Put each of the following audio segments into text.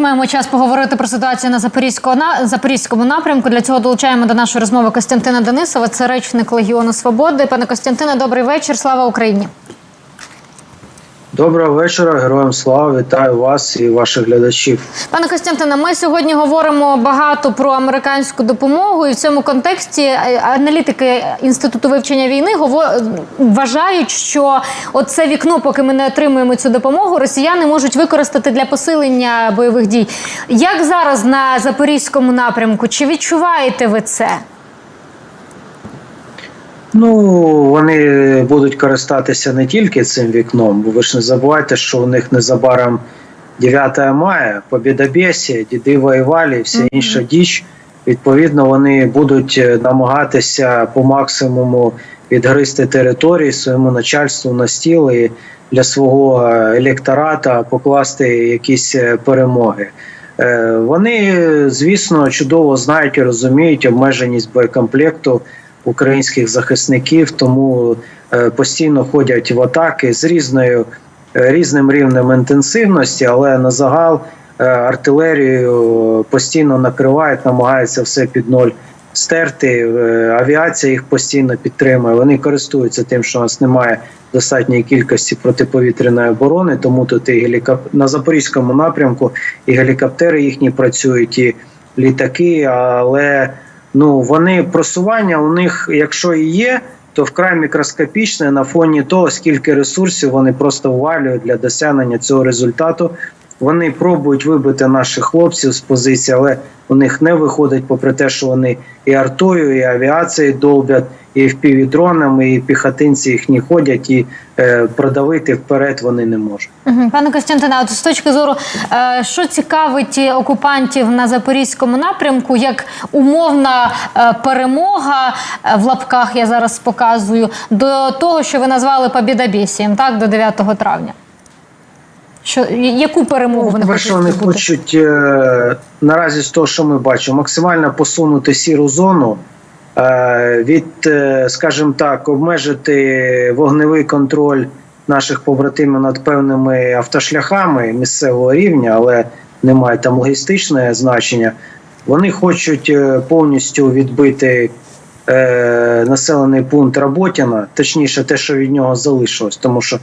Ще маємо час поговорити про ситуацію на Запорізького на Запорізькому напрямку. Для цього долучаємо до нашої розмови Костянтина Денисова. Це речник Легіону Свободи. Пане Костянтине, добрий вечір. Слава Україні. Доброго вечора, героям слава, вітаю вас і ваших глядачів. Пане Костянтине, ми сьогодні говоримо багато про американську допомогу, і в цьому контексті е, аналітики інституту вивчення війни вважають, що оце вікно, поки ми не отримуємо цю допомогу, росіяни можуть використати для посилення бойових дій. Як зараз на запорізькому напрямку? Чи відчуваєте ви це? Ну вони будуть користатися не тільки цим вікном, бо ви ж не забувайте, що у них незабаром 9 мая, Побєдобєсія, діди воювали, і вся інша діч. Відповідно, вони будуть е, намагатися по максимуму відгризти території своєму начальству на стіл і для свого е, електората покласти якісь е, перемоги. Вони, звісно, чудово знають і розуміють обмеженість боєкомплекту українських захисників, тому е, постійно ходять в атаки з різною е, різним рівнем інтенсивності, але на загал е, артилерію постійно накривають, намагаються все під ноль стерти. Авіація їх постійно підтримує. Вони користуються тим, що у нас немає достатньої кількості протиповітряної оборони, тому тут і гелікоп... на запорізькому напрямку і гелікоптери їхні працюють, і літаки, але ну вони просування у них, якщо і є, то вкрай мікроскопічне на фоні того, скільки ресурсів вони просто ввалюють для досягнення цього результату. Вони пробують вибити наших хлопців з позиції, але у них не виходить, попри те, що вони і артою, і авіацією долбять, і впівдронами, і піхотинці їхні ходять, і е, продавити вперед вони не можуть. Пане Костянтине, от з точки зору, е, що цікавить окупантів на запорізькому напрямку, як умовна е, перемога е, в лапках, я зараз показую, до того, що ви назвали побідобєсієм, так, до 9 травня. Що, яку перемогу вони По-перше, хочуть вони хочуть е, наразі з того, що ми бачимо, максимально посунути сіру зону, е, від, е, скажімо так, обмежити вогневий контроль наших побратимів над певними автошляхами місцевого рівня, але немає там логістичне значення. Вони хочуть повністю відбити е, населений пункт Роботіна, точніше, те, що від нього залишилось, тому що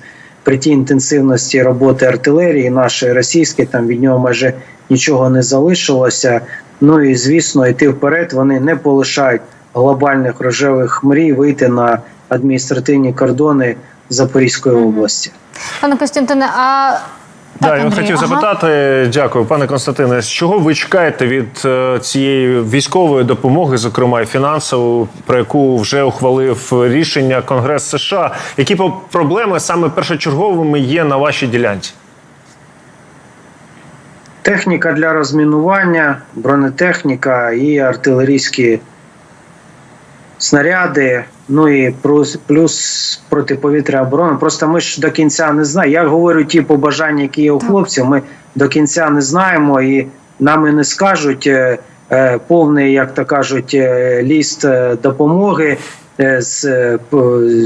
при тій інтенсивності роботи артилерії, нашої російської, там від нього майже нічого не залишилося. Ну і звісно, йти вперед вони не полишають глобальних рожевих мрій вийти на адміністративні кордони Запорізької області. Пане Костянтине, а Да, я Андрій, хотів ага. запитати, дякую, пане Константине. З чого ви чекаєте від е, цієї військової допомоги, зокрема і фінансову, про яку вже ухвалив рішення Конгрес США? Які проблеми саме першочерговими є на вашій ділянці? Техніка для розмінування, бронетехніка і артилерійські снаряди. Ну і плюс, плюс протиповітря оборона. Просто ми ж до кінця не знаємо. Я говорю ті побажання, які є у хлопців. Ми до кінця не знаємо, і нам і не скажуть е, е, повний, як то кажуть, е, ліст допомоги з, е,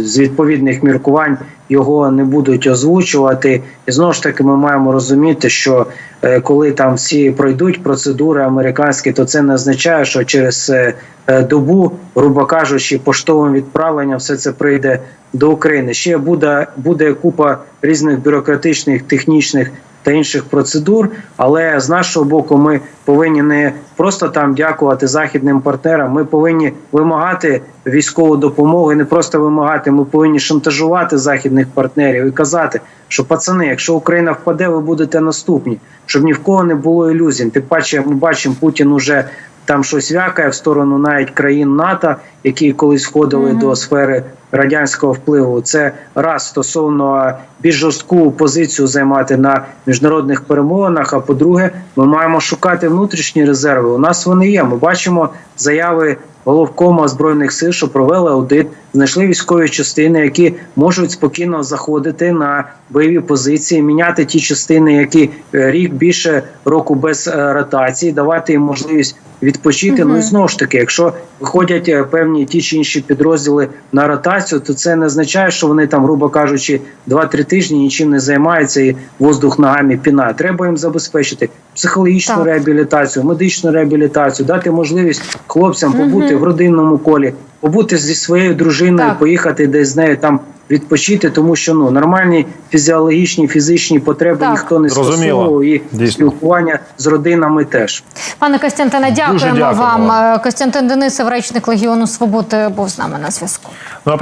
з відповідних міркувань його не будуть озвучувати. І знову ж таки, ми маємо розуміти, що е, коли там всі пройдуть процедури американські, то це не означає, що через е, е, добу, грубо кажучи, поштовим відправленням все це прийде до України. Ще буде, буде купа різних бюрократичних, технічних та інших процедур. Але з нашого боку, ми повинні не просто там дякувати західним партнерам. Ми повинні вимагати військову допомогу, не просто вимагати. Ми повинні шантажувати західних партнерів і казати, що пацани, якщо Україна впаде, ви будете наступні, щоб ні в кого не було ілюзій. Тим паче, ми бачимо, Путін уже там щось вякає в сторону навіть країн НАТО, які колись входили до сфери радянського впливу. Це раз стосовно більш жорстку позицію займати на міжнародних перемовинах. А по-друге, ми маємо шукати внутрішні резерви. У нас вони є. Ми бачимо заяви головкома збройних сил, що провели аудит знайшли військові частини, які можуть спокійно заходити на бойові позиції, міняти ті частини, які е, рік більше року без е, ротації, давати їм можливість відпочити. Ну і знову ж таки, якщо виходять е, певні ті чи інші підрозділи на ротацію, то це не означає, що вони там, грубо кажучи, 2-3 тижні нічим не займаються і воздух ногами пінає. Треба їм забезпечити психологічну Так. реабілітацію, медичну реабілітацію, дати можливість хлопцям побути в родинному колі, побути зі своєю дружиною, Так. поїхати десь з нею там. Відпочити, тому що ну нормальні фізіологічні фізичні потреби Так. ніхто не Зрозуміло. скасовував, і Дійсно. спілкування з родинами теж. Пане Костянтине, дякуємо дякуємо вам. Костянтин Денисов, речник Легіону Свободи, був з нами на зв'язку. Ну,